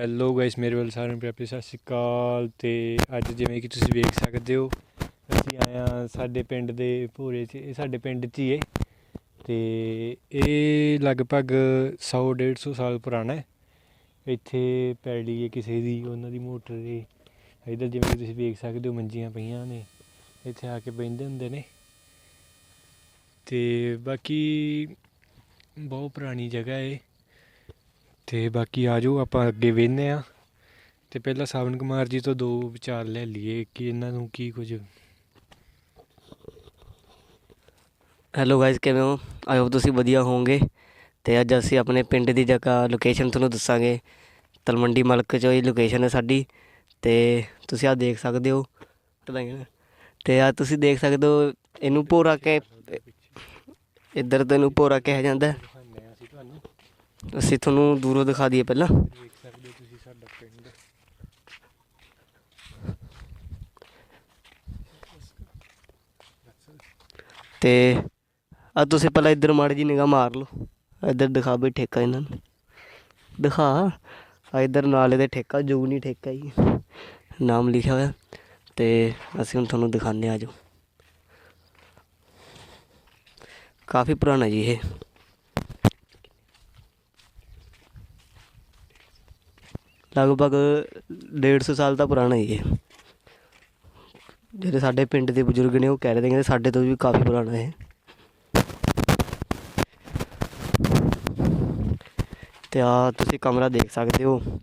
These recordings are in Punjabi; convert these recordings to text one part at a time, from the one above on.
ਹੈਲੋ ਗਾਇਸ ਮੇਰੇ ਵੱਲ ਸਾਰਿਆਂ ਨੂੰ ਪਿਆਰ ਸਤਿ ਸ਼੍ਰੀ ਅਕਾਲ ਤੇ ਅੱਜ ਜਿਵੇਂ ਕਿ ਤੁਸੀਂ ਵੇਖ ਸਕਦੇ ਹੋ, ਅਸੀਂ ਆਏ ਹਾਂ ਸਾਡੇ ਪਿੰਡ ਦੇ ਭੂਰੇ 'ਚ, ਇਹ ਸਾਡੇ ਪਿੰਡ 'ਚ ਹੀ ਹੈ ਤੇ ਇਹ ਲਗਭਗ 100 150 ਸਾਲ ਪੁਰਾਣਾ ਹੈ। ਇੱਥੇ ਪੈੜੀ ਹੈ ਕਿਸੇ ਦੀ, ਉਹਨਾਂ ਦੀ ਮੋਟਰ ਹੈ। ਇੱਧਰ ਜਿਵੇਂ ਕਿ ਤੁਸੀਂ ਵੇਖ ਸਕਦੇ ਹੋ, ਮੰਜੀਆਂ ਪਈਆਂ ਨੇ, ਇੱਥੇ ਆ ਕੇ ਬੈਠਦੇ ਹੁੰਦੇ ਨੇ। ਤੇ ਬਾਕੀ ਬਹੁਤ ਪੁਰਾਣੀ ਜਗ੍ਹਾ ਹੈ। ਤੇ ਬਾਕੀ ਆ ਜਾਓ, ਆਪਾਂ ਅੱਗੇ ਵੇਖਦੇ ਆ ਤੇ ਪਹਿਲਾਂ ਸਾਵਨ ਕੁਮਾਰ ਜੀ ਤੋਂ ਦੋ ਵਿਚਾਰ ਲੈ ਲਈਏ ਕਿ ਇਹਨਾਂ ਨੂੰ ਕੀ ਕੁਝ। ਹੈਲੋ ਗਾਇਸ ਕਿਵੇਂ ਹੋ? ਆਈ ਹੋਪ ਤੁਸੀਂ ਵਧੀਆ ਹੋਵੋਗੇ। ਤੇ ਅੱਜ ਅਸੀਂ ਆਪਣੇ ਪਿੰਡ ਦੀ ਜਗ੍ਹਾ ਲੋਕੇਸ਼ਨ ਤੁਹਾਨੂੰ ਦੱਸਾਂਗੇ। ਤਲਮੰਡੀ ਮਲਕ ਚੋਂ ਇਹ ਲੋਕੇਸ਼ਨ ਹੈ ਸਾਡੀ। ਤੇ ਤੁਸੀਂ ਆ ਦੇਖ ਸਕਦੇ ਹੋ। ਵਧਾਈਆਂ। ਤੇ ਆ ਤੁਸੀਂ ਦੇਖ ਸਕਦੇ ਹੋ, ਇਹਨੂੰ ਭੋਰਾ ਕੇ ਇੱਧਰ ਤੈਨੂੰ ਭੋਰਾ ਕਿਹਾ ਜਾਂਦਾ ਹੈ। ਦਿਖਾਉਂਦੇ ਆ ਅਸੀਂ ਤੁਹਾਨੂੰ ਅਸੀਂ ਤੁਹਾਨੂੰ ਦੂਰੋਂ ਦਿਖਾ ਦਈਏ ਪਹਿਲਾਂ। ਦੇਖ ਸਕਦੇ ਹੋ ਤੁਸੀਂ ਸਾਡਾ ਪਿੰਡ ਤੇ ਆ ਤੁਸੀਂ ਪਹਿਲਾਂ ਇੱਧਰ ਮਾੜੀ ਜੀ ਨਿਗਾਹ ਮਾਰ ਲਓ। ਇੱਧਰ ਦਿਖਾ ਬਈ ਠੇਕਾ ਇਹਨਾਂ ਨੂੰ। ਦਿਖਾ, ਆ ਇੱਧਰ ਨਾਲੇ ਦੇ ਠੇਕਾ, ਜੁਗਨੀ ਠੇਕਾ ਜੀ। ਨਾਮ ਲਿਖਿਆ ਹੋਇਆ। ਤੇ ਅਸੀਂ ਹੁਣ ਤੁਹਾਨੂੰ ਦਿਖਾਉਂਦੇ ਆ ਜੋ ਕਾਫੀ ਪੁਰਾਣਾ ਜੀ ਇਹ। ਲਗਭਗ 150 ਸਾਲ ਦਾ ਪੁਰਾਣਾ ਜੀ ਇਹ ਜਿਹੜੇ ਸਾਡੇ ਪਿੰਡ ਦੇ ਬਜ਼ੁਰਗ ਨੇ ਉਹ ਕਹਿ ਰਹੇ ਨੇ ਕਹਿੰਦੇ ਸਾਡੇ ਤੋਂ ਵੀ ਕਾਫੀ ਪੁਰਾਣਾ ਹੈ। ਤੇ ਆ ਤੁਸੀਂ ਕਮਰਾ ਦੇਖ ਸਕਦੇ ਹੋ,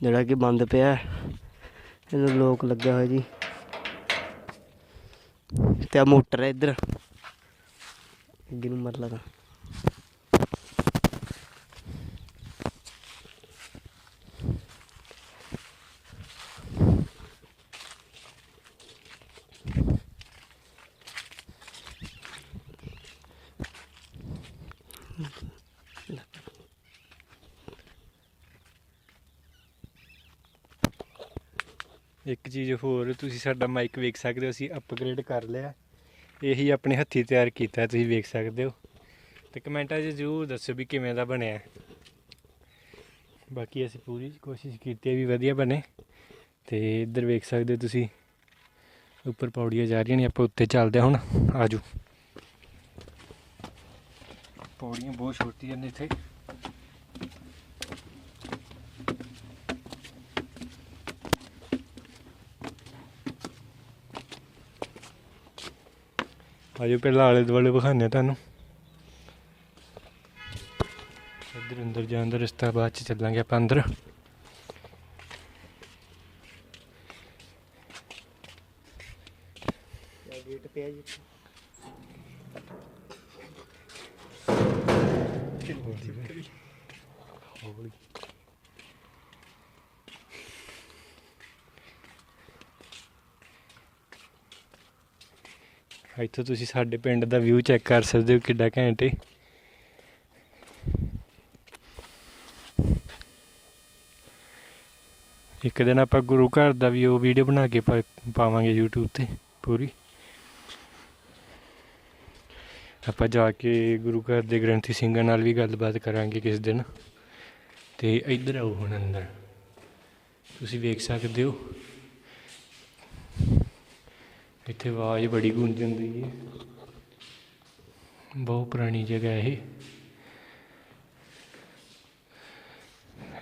ਜਿਹੜਾ ਕਿ ਬੰਦ ਪਿਆ ਇਹਨੂੰ ਲੋਕ ਲੱਗਿਆ ਹੋਇਆ ਜੀ। ਤੇ ਆ ਮੋਟਰ ਹੈ ਇੱਧਰ। ਅੱਗੇ ਨੂੰ ਮਰ ਲਗਾ ਇੱਕ ਚੀਜ਼ ਹੋਰ, ਤੁਸੀਂ ਸਾਡਾ ਮਾਈਕ ਵੇਖ ਸਕਦੇ ਹੋ, ਅਸੀਂ ਅਪਗ੍ਰੇਡ ਕਰ ਲਿਆ। ਇਹੀ ਆਪਣੇ ਹੱਥੀ ਤਿਆਰ ਕੀਤਾ, ਤੁਸੀਂ ਵੇਖ ਸਕਦੇ ਹੋ। ਤੇ ਕਮੈਂਟਾਂ 'ਚ ਜ਼ਰੂਰ ਦੱਸੋ ਵੀ ਕਿਵੇਂ ਦਾ ਬਣਿਆ। ਬਾਕੀ ਅਸੀਂ ਪੂਰੀ ਕੋਸ਼ਿਸ਼ ਕੀਤੀ ਹੈ ਵੀ ਵਧੀਆ ਬਣੇ। ਤੇ ਇੱਧਰ ਵੇਖ ਸਕਦੇ ਹੋ ਤੁਸੀਂ, ਉੱਪਰ ਪੌੜੀਆਂ ਜਾ ਰਹੀਆਂ ਨੇ, ਆਪਾਂ ਉੱਤੇ ਚੱਲਦੇ ਹਾਂ ਹੁਣ। ਆਜੋ। ਪੌੜੀਆਂ ਬਹੁਤ ਛੋਟੀਆਂ ਨੇ ਇੱਥੇ। ਆਜੋ ਪਹਿਲਾਂ ਆਲੇ ਦੁਆਲੇ ਵਿਖਾਉਂਦੇ ਹਾਂ ਤੁਹਾਨੂੰ। ਇੱਧਰ ਅੰਦਰ ਜਾਣ ਦਾ ਰਸਤਾ ਬਾਅਦ ਚ ਚੱਲਾਂਗੇ ਆਪਾਂ ਅੰਦਰ। ਗੇਟ ਪਿਆ ਜੀ ਇੱਥੋਂ ਤੁਸੀਂ ਸਾਡੇ ਪਿੰਡ ਦਾ ਵਿਊ ਚੈੱਕ ਕਰ ਸਕਦੇ ਹੋ ਕਿੱਡਾ ਘੈਂਟ ਹੈ ਇੱਕ ਦਿਨ ਆਪਾਂ ਗੁਰੂ ਘਰ ਦਾ ਵੀ ਉਹ ਵੀਡੀਓ ਬਣਾ ਕੇ ਪਾਵਾਂਗੇ YouTube ਤੇ ਪੂਰੀ। ਆਪਾਂ ਜਾ ਕੇ ਗੁਰੂ ਘਰ ਦੇ ਗ੍ਰੰਥੀ ਸਿੰਘਾਂ ਨਾਲ ਵੀ ਗੱਲਬਾਤ ਕਰਾਂਗੇ ਕਿਸ ਦਿਨ। ਤੇ ਇੱਧਰ ਆਓ ਹੁਣ ਅੰਦਰ। ਤੁਸੀਂ ਵੇਖ ਸਕਦੇ ਹੋ। ਇੱਥੇ ਆਵਾਜ਼ ਬੜੀ ਗੂੰਜਦੀ ਹੈ। ਬਹੁਤ ਪੁਰਾਣੀ ਜਗ੍ਹਾ ਇਹ।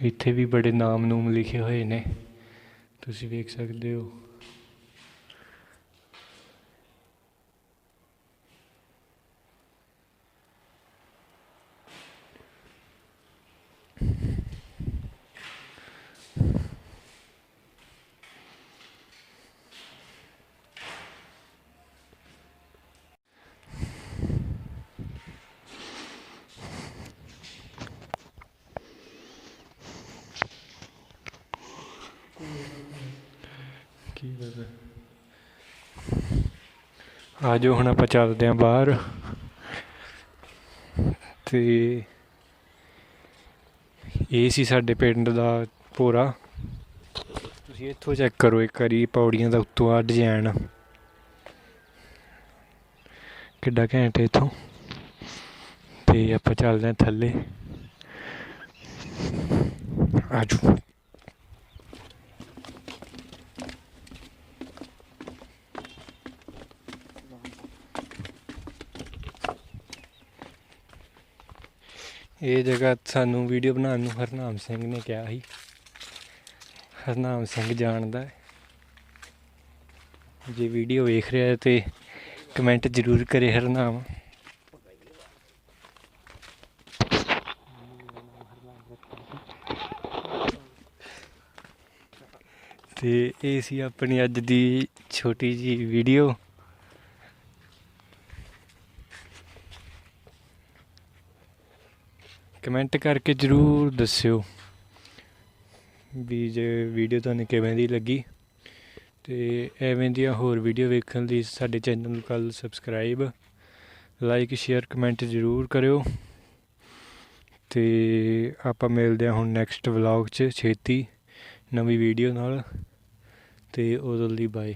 ਇੱਥੇ ਵੀ ਬੜੇ ਨਾਮ ਨੂਮ ਲਿਖੇ ਹੋਏ ਨੇ। ਤੁਸੀਂ ਵੇਖ ਸਕਦੇ ਹੋ। ਕੀ ਪਤਾ ਆ ਜਾਓ ਹੁਣ ਆਪਾਂ ਚੱਲਦੇ ਆਂ ਬਾਹਰ ਤੇ ਇਹ ਸੀ ਸਾਡੇ ਪਿੰਡ ਦਾ ਪੂਰਾ। ਤੁਸੀਂ ਇੱਥੋਂ ਚੈੱਕ ਕਰੋ ਇੱਕ ਵਾਰੀ ਪੌੜੀਆਂ ਦਾ ਉੱਤੋਂ ਆ ਡਿਜ਼ਾਈਨ ਕਿੱਡਾ ਘੈਂਟ ਹੈ ਇੱਥੋਂ। ਤੇ ਆਪਾਂ ਚੱਲਦੇ ਹਾਂ ਥੱਲੇ। ਆਜੋ। ਇਹ ਜਗ੍ਹਾ ਸਾਨੂੰ ਵੀਡੀਓ ਬਣਾਉਣ ਨੂੰ ਹਰਨਾਮ ਸਿੰਘ ਨੇ ਕਿਹਾ ਸੀ। ਹਰਨਾਮ ਸਿੰਘ ਜਾਣਦਾ ਹੈ। ਜੇ ਵੀਡੀਓ ਵੇਖ ਰਿਹਾ ਹੈ ਤੇ ਕਮੈਂਟ ਜ਼ਰੂਰ ਕਰੇ ਹਰਨਾਮ। ਤੇ ਇਹ ਸੀ ਆਪਣੀ ਅੱਜ ਦੀ ਛੋਟੀ ਜੀ ਵੀਡੀਓ। ਕਮੈਂਟ ਕਰਕੇ ਜ਼ਰੂਰ ਦੱਸਿਓ ਵੀ ਜੇ ਵੀਡੀਓ ਤੁਹਾਨੂੰ ਕਿਵੇਂ ਦੀ ਲੱਗੀ ਤੇ ਐਵੇਂ ਦੀਆਂ ਹੋਰ ਵੀਡੀਓ ਵੇਖਣ ਲਈ ਸਾਡੇ ਚੈਨਲ ਨੂੰ ਕੱਲ ਸਬਸਕ੍ਰਾਈਬ ਲਾਈਕ ਸ਼ੇਅਰ ਕਮੈਂਟ ਜ਼ਰੂਰ ਕਰਿਓ। ਤੇ ਆਪਾਂ ਮਿਲਦੇ ਹਾਂ ਹੁਣ ਨੈਕਸਟ ਵਲੌਗ 'ਚ ਛੇਤੀ ਨਵੀਂ ਵੀਡੀਓ ਨਾਲ। ਤੇ ਉਦੋਂ ਲਈ ਬਾਏ